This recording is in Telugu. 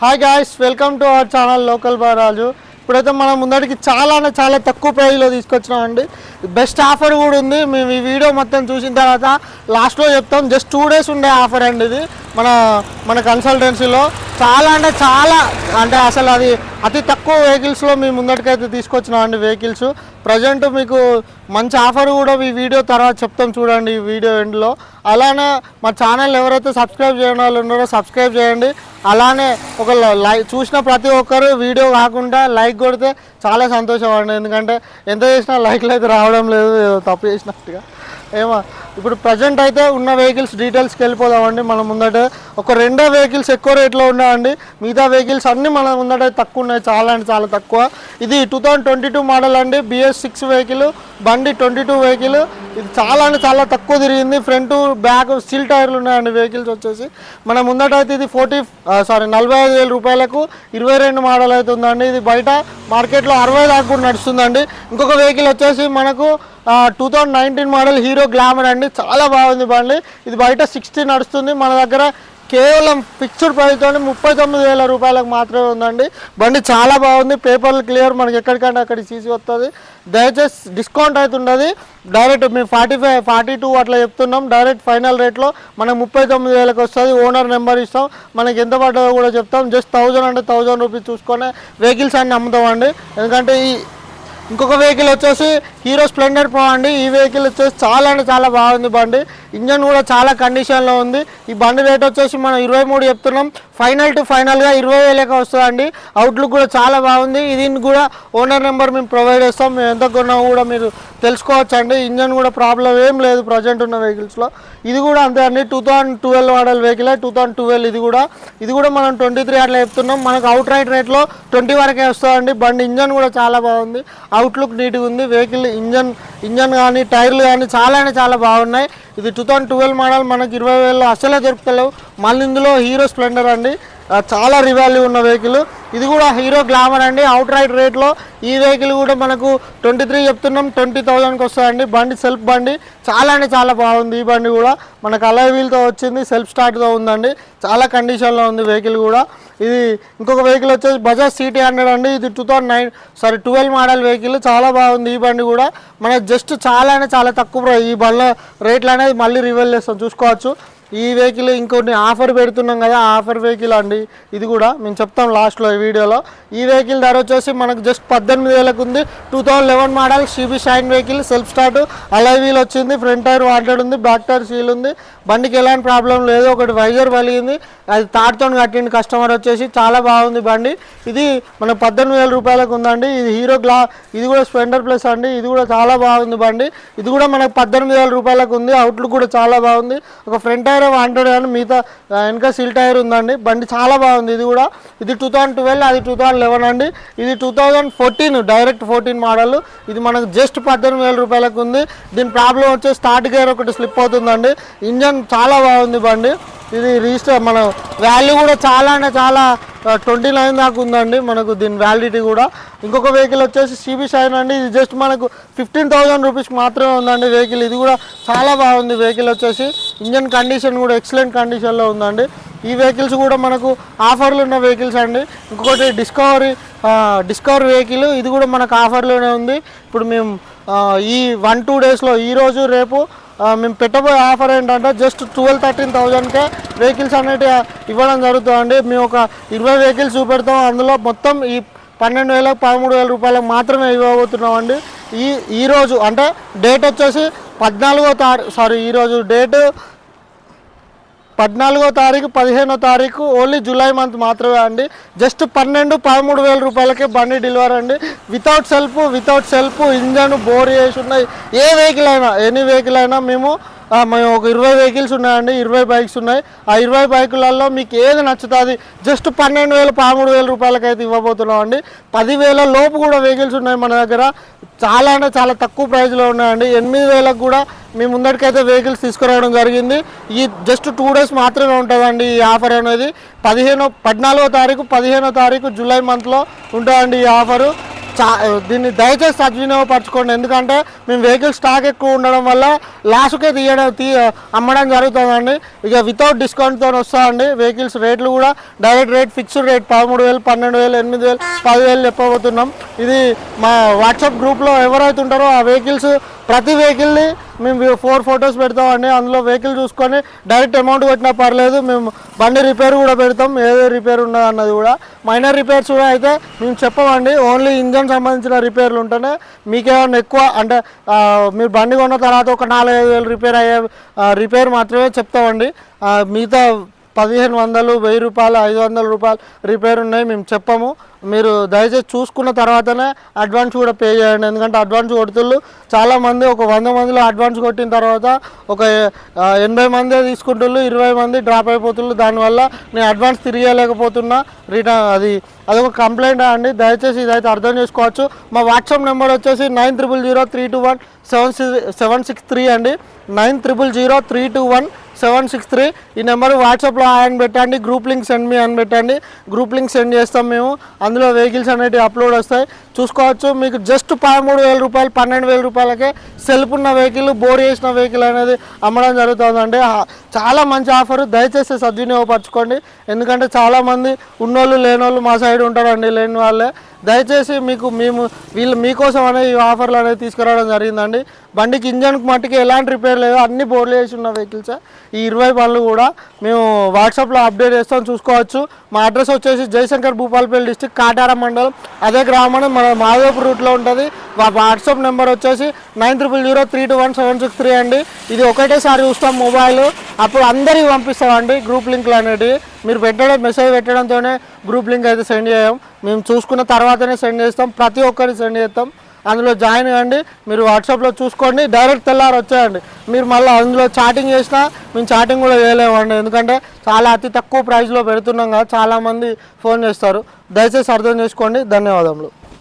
Hi guys welcome to our channel local బారాజు ఇప్పుడైతే మనం ముందడికి చాలా అంటే చాలా తక్కువ ప్రైస్లో తీసుకొచ్చినామండి. బెస్ట్ ఆఫర్ కూడా ఉంది. మేము ఈ వీడియో మొత్తం చూసిన తర్వాత లాస్ట్లో చెప్తాం. జస్ట్ టూ డేస్ ఉండే ఆఫర్ అండి ఇది. మన మన కన్సల్టెన్సీలో చాలా అంటే చాలా అంటే అసలు అది అతి తక్కువ వెహికల్స్లో మీ ముందటికైతే తీసుకొచ్చినామండి వెహికల్స్ ప్రజెంట్ మీకు మంచి ఆఫర్ కూడా ఈ వీడియో తర్వాత చెప్తాం చూడండి ఈ వీడియో ఎండ్లో అలానే మా ఛానల్ ఎవరైతే సబ్స్క్రైబ్ చేయని వాళ్ళు ఉన్నారో సబ్స్క్రైబ్ చేయండి. అలానే ఒక లైక్ చూసిన ప్రతి ఒక్కరు వీడియో కాకుండా లైక్ కొడితే చాలా సంతోషం అండి. ఎందుకంటే ఎంత చేసినా లైక్లు అయితే రావడం లేదు తప్పు చేసినట్టుగా. ఏమో. ఇప్పుడు ప్రజెంట్ అయితే ఉన్న వెహికల్స్ డీటెయిల్స్కి వెళ్ళిపోదామండి. మనం ముందట ఒక రెండో వెహికల్స్ ఎక్కువ రేట్లో ఉన్నాయండి. మిగతా వెహికల్స్ అన్నీ మన ముందట తక్కువ ఉన్నాయి. చాలా అంటే చాలా తక్కువ. ఇది two thousand twenty two model అండి బిఎస్ సిక్స్ వెహికల్ బండి ట్వంటీ టూ వెహికల్ ఇది చాలా అంటే చాలా తక్కువ తిరిగింది. ఫ్రంట్ బ్యాక్ స్టీల్ టైర్లు ఉన్నాయండి వెహికల్స్ వచ్చేసి. మన ముందట అయితే ఇది ఫోర్టీ సారీ నలభై ఐదు వేల రూపాయలకు ఇరవై రెండు మోడల్ అయితే ఉందండి. ఇది బయట మార్కెట్లో అరవై దాకా కూడా నడుస్తుందండి. ఇంకొక వెహికల్ వచ్చేసి మనకు two thousand nineteen model Hero Glamour అండి. చాలా బాగుంది బండి. ఇది బయట సిక్స్టీ నడుస్తుంది. మన దగ్గర కేవలం ఫిక్స్డ్ ప్రైస్తో ముప్పై తొమ్మిది వేల రూపాయలకు మాత్రమే ఉందండి. బండి చాలా బాగుంది. పేపర్లు క్లియర్ మనకి ఎక్కడికంటే అక్కడికి సీసీ వస్తుంది. దయచేసి డిస్కౌంట్ అయితే ఉండదు. డైరెక్ట్ మేము ఫార్టీ ఫైవ్ ఫార్టీ టూ అట్లా చెప్తున్నాం. డైరెక్ట్ ఫైనల్ రేట్లో మనకు ముప్పై తొమ్మిది వేలకు వస్తుంది. ఓనర్ నెంబర్ ఇస్తాం. మనకి ఎంత పడ్డదో కూడా చెప్తాం. జస్ట్ థౌజండ్ అంటే థౌజండ్ రూపీస్ చూసుకొని వెహికల్స్ అన్ని అమ్ముతామండి. ఎందుకంటే ఈ ఇంకొక వెహికల్ వచ్చేసి హీరో స్ప్లెండర్ ప్రో అండి. ఈ వెహికల్ వచ్చేసి చాలా అంటే చాలా బాగుంది బండి. ఇంజన్ కూడా చాలా కండిషన్లో ఉంది. ఈ బండి రేట్ వచ్చేసి మనం ఇరవై మూడు చెప్తున్నాం. ఫైనల్ టు ఫైనల్గా ఇరవై వేలకే వస్తుందండి. అవుట్లుక్ కూడా చాలా బాగుంది. దీన్ని కూడా ఓనర్ నెంబర్ మేము ప్రొవైడ్ చేస్తాం. మేము ఎంత కొన్నా కూడా మీరు తెలుసుకోవచ్చు అండి ఇంజన్ కూడా ప్రాబ్లం ఏం లేదు ప్రజెంట్ ఉన్న వెహికల్స్లో. ఇది కూడా అంతే అండి. Two thousand twelve model vehicle two thousand twelve ఇది కూడా. ఇది కూడా మనం ట్వంటీ త్రీ అట్లా చెప్తున్నాం. మనకు అవుట్ రైట్ రేట్లో ట్వంటీ వరకే వస్తుందండి. బండి ఇంజన్ కూడా చాలా బాగుంది. అవుట్లుక్ నీట్గా ఉంది. వెహికల్ ఇంజన్ ఇంజన్ కానీ టైర్లు కానీ చాలా అంటే చాలా బాగున్నాయి. ఇది టూ థౌసండ్ ట్వెల్వ్ మోడల్ మనకి ఇరవై వేలలో అసలే దొరుకుతలేవు. మళ్ళీ ఇందులో హీరో స్ప్లెండర్ అండి. చాలా రివాల్యూ ఉన్న వెహికల్. ఇది కూడా హీరో గ్లామర్ అండి. అవుట్ రైట్ రేట్లో ఈ వెహికల్ కూడా మనకు ట్వంటీ త్రీ చెప్తున్నాం ట్వంటీ థౌజండ్కి వస్తుందండి బండి సెల్ఫ్ బండి చాలా అంటే చాలా బాగుంది. ఈ బండి కూడా మనకు అలై వీల్తో వచ్చింది సెల్ఫ్ స్టార్ట్తో ఉందండి. చాలా కండిషన్లో ఉంది వెహికల్ కూడా. ఇది ఇంకొక వెహికల్ వచ్చేసి బజాజ్ సిటీ హండ్రెడ్ అండి. ఇది two thousand nine sorry twelve model vehicle చాలా బాగుంది ఈ బండి కూడా. మనకు జస్ట్ చాలా అంటే చాలా తక్కువ ఈ బండ్ల రేట్లు అనేది మళ్ళీ రివైల్ చేస్తాం. చూసుకోవచ్చు. ఈ వెహికల్ ఇంకొన్ని ఆఫర్ పెడుతున్నాం కదా ఆఫర్ వెహికల్ అండి. ఇది కూడా మేము చెప్తాం లాస్ట్లో ఇవి వీడియోలో. ఈ వెహికల్ ధర వచ్చేసి మనకు జస్ట్ పద్దెనిమిది వేలకు ఉంది. Two thousand eleven model CB Shine vehicle self start alloy wheel వచ్చింది. ఫ్రంట్ టైర్ వాంటెడ్ ఉంది బ్యాక్ టైర్ సీల్ ఉంది. బండికి ఎలాంటి ప్రాబ్లం లేదు. ఒకటి వైజర్ పలిగింది అది తాడుతో కట్టింది కస్టమర్ వచ్చేసి చాలా బాగుంది బండి. ఇది మన పద్దెనిమిది వేల రూపాయలకు ఉందండి. ఇది హీరో గ్లా ఇది కూడా స్పెండర్ ప్లస్ అండి. ఇది కూడా చాలా బాగుంది బండి. ఇది కూడా మనకు పద్దెనిమిది వేల రూపాయలకు ఉంది. అవుట్లుక్ కూడా చాలా బాగుంది. ఒక ఫ్రంట్ టైర్ వాంటెడ్ కానీ మిగతా వెనక సీల్ టైర్ ఉందండి. బండి చాలా బాగుంది. ఇది కూడా ఇది టూ థౌసండ్ ట్వెల్వ్ అది టూ థౌసండ్ లెవెన్ అండి ఇది two thousand fourteen direct fourteen model ఇది మనకు జస్ట్ పద్దెనిమిది వేల రూపాయలకు ఉంది. దీని ప్రాబ్లం వచ్చి స్టార్ట్ గేర్ ఒకటి స్లిప్ అవుతుందండి. ఇంజన్ చాలా బాగుంది బండి. ఇది రిజిస్టర్ మన వాల్యూ కూడా చాలా అంటే చాలా ట్వంటీ నైన్ దాకా ఉందండి మనకు దీని వ్యాలిడిటీ కూడా. ఇంకొక వెహికల్ వచ్చేసి సిబి షైన్ అండి. ఇది జస్ట్ మనకు ఫిఫ్టీన్ థౌసండ్ రూపీస్ మాత్రమే ఉందండి వెహికల్ ఇది కూడా చాలా బాగుంది వెహికల్ వచ్చేసి. ఇంజన్ కండిషన్ కూడా ఎక్సలెంట్ కండిషన్లో ఉందండి. ఈ వెహికల్స్ కూడా మనకు ఆఫర్లు ఉన్న వెహికల్స్ అండి. ఇంకొకటి డిస్కవరీ డిస్కవర్ వెహికల్ ఇది కూడా మనకు ఆఫర్లోనే ఉంది. ఇప్పుడు మేము ఈ వన్ టూ డేస్లో ఈరోజు రేపు మేము పెట్టబోయే ఆఫర్ ఏంటంటే జస్ట్ ట్వెల్వ్ థర్టీన్ థౌజండ్కే వెహికల్స్ అనేవి ఇవ్వడం జరుగుతుందండి. మేము ఒక ఇరవై వెహికల్స్ చూపెడతాం. అందులో మొత్తం ఈ పన్నెండు వేల పదమూడు వేల రూపాయలకు మాత్రమే ఇవ్వబోతున్నామండి. ఈ ఈరోజు అంటే డేట్ వచ్చేసి పద్నాలుగో తారీఖు సారీ ఈరోజు డేటు పద్నాలుగో తారీఖు పదిహేనో తారీఖు ఓన్లీ జూలై మంత్ మాత్రమే అండి. జస్ట్ పన్నెండు పదమూడు వేల రూపాయలకే బండి డెలివరీ అండి. Without self without self engine bore చేసి ఉన్నాయి. ఏ వెహికల్ అయినా ఎనీ వెహికల్ అయినా మేము మేము ఒక ఇరవై వెహికల్స్ ఉన్నాయండి. ఇరవై బైక్స్ ఉన్నాయి. ఆ ఇరవై బైకులలో మీకు ఏది నచ్చుతుంది? జస్ట్ పన్నెండు వేలు పదమూడు వేల రూపాయలకి అయితే ఇవ్వబోతున్నాం అండి. పదివేల లోపు కూడా వెహికల్స్ ఉన్నాయి మన దగ్గర. చాలా అంటే చాలా తక్కువ ప్రైస్లో ఉన్నాయండి. ఎనిమిది వేలకు కూడా మీ ముందరికైతే వెహికల్స్ తీసుకురావడం జరిగింది. ఈ జస్ట్ టూ డేస్ మాత్రమే ఉంటుందండి ఈ ఆఫర్ అనేది. పదిహేను పద్నాలుగో తారీఖు పదిహేనో తారీఖు జూలై మంత్లో ఉంటుందండి ఈ ఆఫరు. చా దీన్ని దయచేసి సద్వినియోగపరచుకోండి. ఎందుకంటే మేము వెహికల్ స్టాక్ ఎక్కువ ఉండడం వల్ల లాస్ట్కే తీయడం తీ అమ్మడం జరుగుతుందండి. ఇక వితౌట్ డిస్కౌంట్తో వస్తాయండి. వెహికల్స్ రేట్లు కూడా డైరెక్ట్ రేట్ ఫిక్స్డ్ రేట్ పదమూడు వేలు పన్నెండు వేలు ఎనిమిది వేలు పదివేలు చెప్పబోతున్నాం. ఇది మా వాట్సాప్ గ్రూప్లో ఎవరైతే ఉంటారో ఆ వెహికల్స్ ప్రతి వెహికల్ని మేము ఫోర్ ఫొటోస్ పెడతామండి. అందులో వెహికల్ చూసుకొని డైరెక్ట్ అమౌంట్ కొట్టినా పర్లేదు. మేము బండి రిపేర్ కూడా పెడతాం. ఏదో రిపేర్ ఉన్నది అన్నది కూడా. మైనర్ రిపేర్స్ కూడా అయితే మేము చెప్పమండి. ఓన్లీ ఇంజన్ సంబంధించిన రిపేర్లు ఉంటేనే మీకేమన్నా ఎక్కువ అంటే మీరు బండి కొన్న తర్వాత ఒక నాలుగైదు వేలు రిపేర్ అయ్యే రిపేర్ మాత్రమే చెప్తామండి. మిగతా పదిహేను వందలు వెయ్యి రూపాయలు ఐదు వందల రూపాయలు రిపేర్ ఉన్నాయి మేము చెప్పము. మీరు దయచేసి చూసుకున్న తర్వాతనే అడ్వాన్స్ కూడా పే చేయండి. ఎందుకంటే అడ్వాన్స్ కొడుతుళ్ళు చాలామంది ఒక వంద మందిలో అడ్వాన్స్ కొట్టిన తర్వాత ఒక ఎనభై మందే తీసుకుంటుళ్ళు ఇరవై మంది డ్రాప్ అయిపోతుళ్ళు. దానివల్ల నేను అడ్వాన్స్ తిరిగేయలేకపోతున్నా రిటర్న్ అది అదొక కంప్లైంట్ అండి. దయచేసి ఇదైతే అర్థం చేసుకోవచ్చు. మా వాట్సాప్ నెంబర్ వచ్చేసి nine triple zero three two one seven seven six three అండి. Nine triple zero three two one seven six three ఈ నెంబర్ వాట్సాప్లో ఆయన పెట్టండి గ్రూప్ లింక్ సెండ్ మీ అని పెట్టండి. గ్రూప్ లింక్ సెండ్ చేస్తాం మేము. అందులో వెహికల్స్ అనేవి అప్లోడ్ వస్తాయి. చూసుకోవచ్చు మీకు జస్ట్ పదమూడు వేల రూపాయలు పన్నెండు వేల రూపాయలకే సెల్ఫ్ ఉన్న వెహికల్ బోర్ చేసిన వెహికల్ అనేది అమ్మడం జరుగుతుందండి. చాలా మంచి ఆఫర్ దయచేసి సద్వినియోగపరచుకోండి. ఎందుకంటే చాలామంది ఉన్నోళ్ళు లేనోళ్ళు మా సైడ్ ఉంటారండి లేని వాళ్ళే. దయచేసి మీకు మేము వీళ్ళు మీకోసం అనే ఈ ఆఫర్లు అనేది తీసుకురావడం జరిగిందండి. బండికి ఇంజన్కి మట్టుకి ఎలాంటి రిపేర్ లేదు అన్ని బోర్లు వేసి ఉన్న వెహికల్స్ ఈ ఇరవై పనులు కూడా మేము వాట్సాప్లో అప్డేట్ చేస్తాం చూసుకోవచ్చు. మా అడ్రస్ వచ్చేసి జయశంకర్ భూపాలపల్లి డిస్టిక్ కాటారం మండలం. అదే గ్రామం మన మాధవపూర్ రూట్లో ఉంటుంది. మా వాట్సాప్ నెంబర్ వచ్చేసి nine triple zero three two one seven six three అండి. ఇది ఒకటేసారి చూస్తాం మొబైల్ అప్పుడు అందరికి పంపిస్తామండి గ్రూప్ లింక్లు అనేటివి. మీరు పెట్టడం మెసేజ్ పెట్టడంతోనే గ్రూప్ లింక్ అయితే సెండ్ చేయం. మేము చూసుకున్న తర్వాతనే సెండ్ చేస్తాం. ప్రతి ఒక్కరికి సెండ్ చేస్తాం. అందులో జాయిన్ కండి మీరు వాట్సాప్లో చూసుకోండి. డైరెక్ట్ తెల్లారి వచ్చేయండి. మీరు మళ్ళీ అందులో చాటింగ్ చేసినా మేము చాటింగ్ కూడా చేయలేమండి. ఎందుకంటే చాలా అతి తక్కువ ప్రైస్లో పెడుతున్నాం కదా చాలామంది ఫోన్ చేస్తారు. దయచేసి అర్థం చేసుకోండి. ధన్యవాదములు.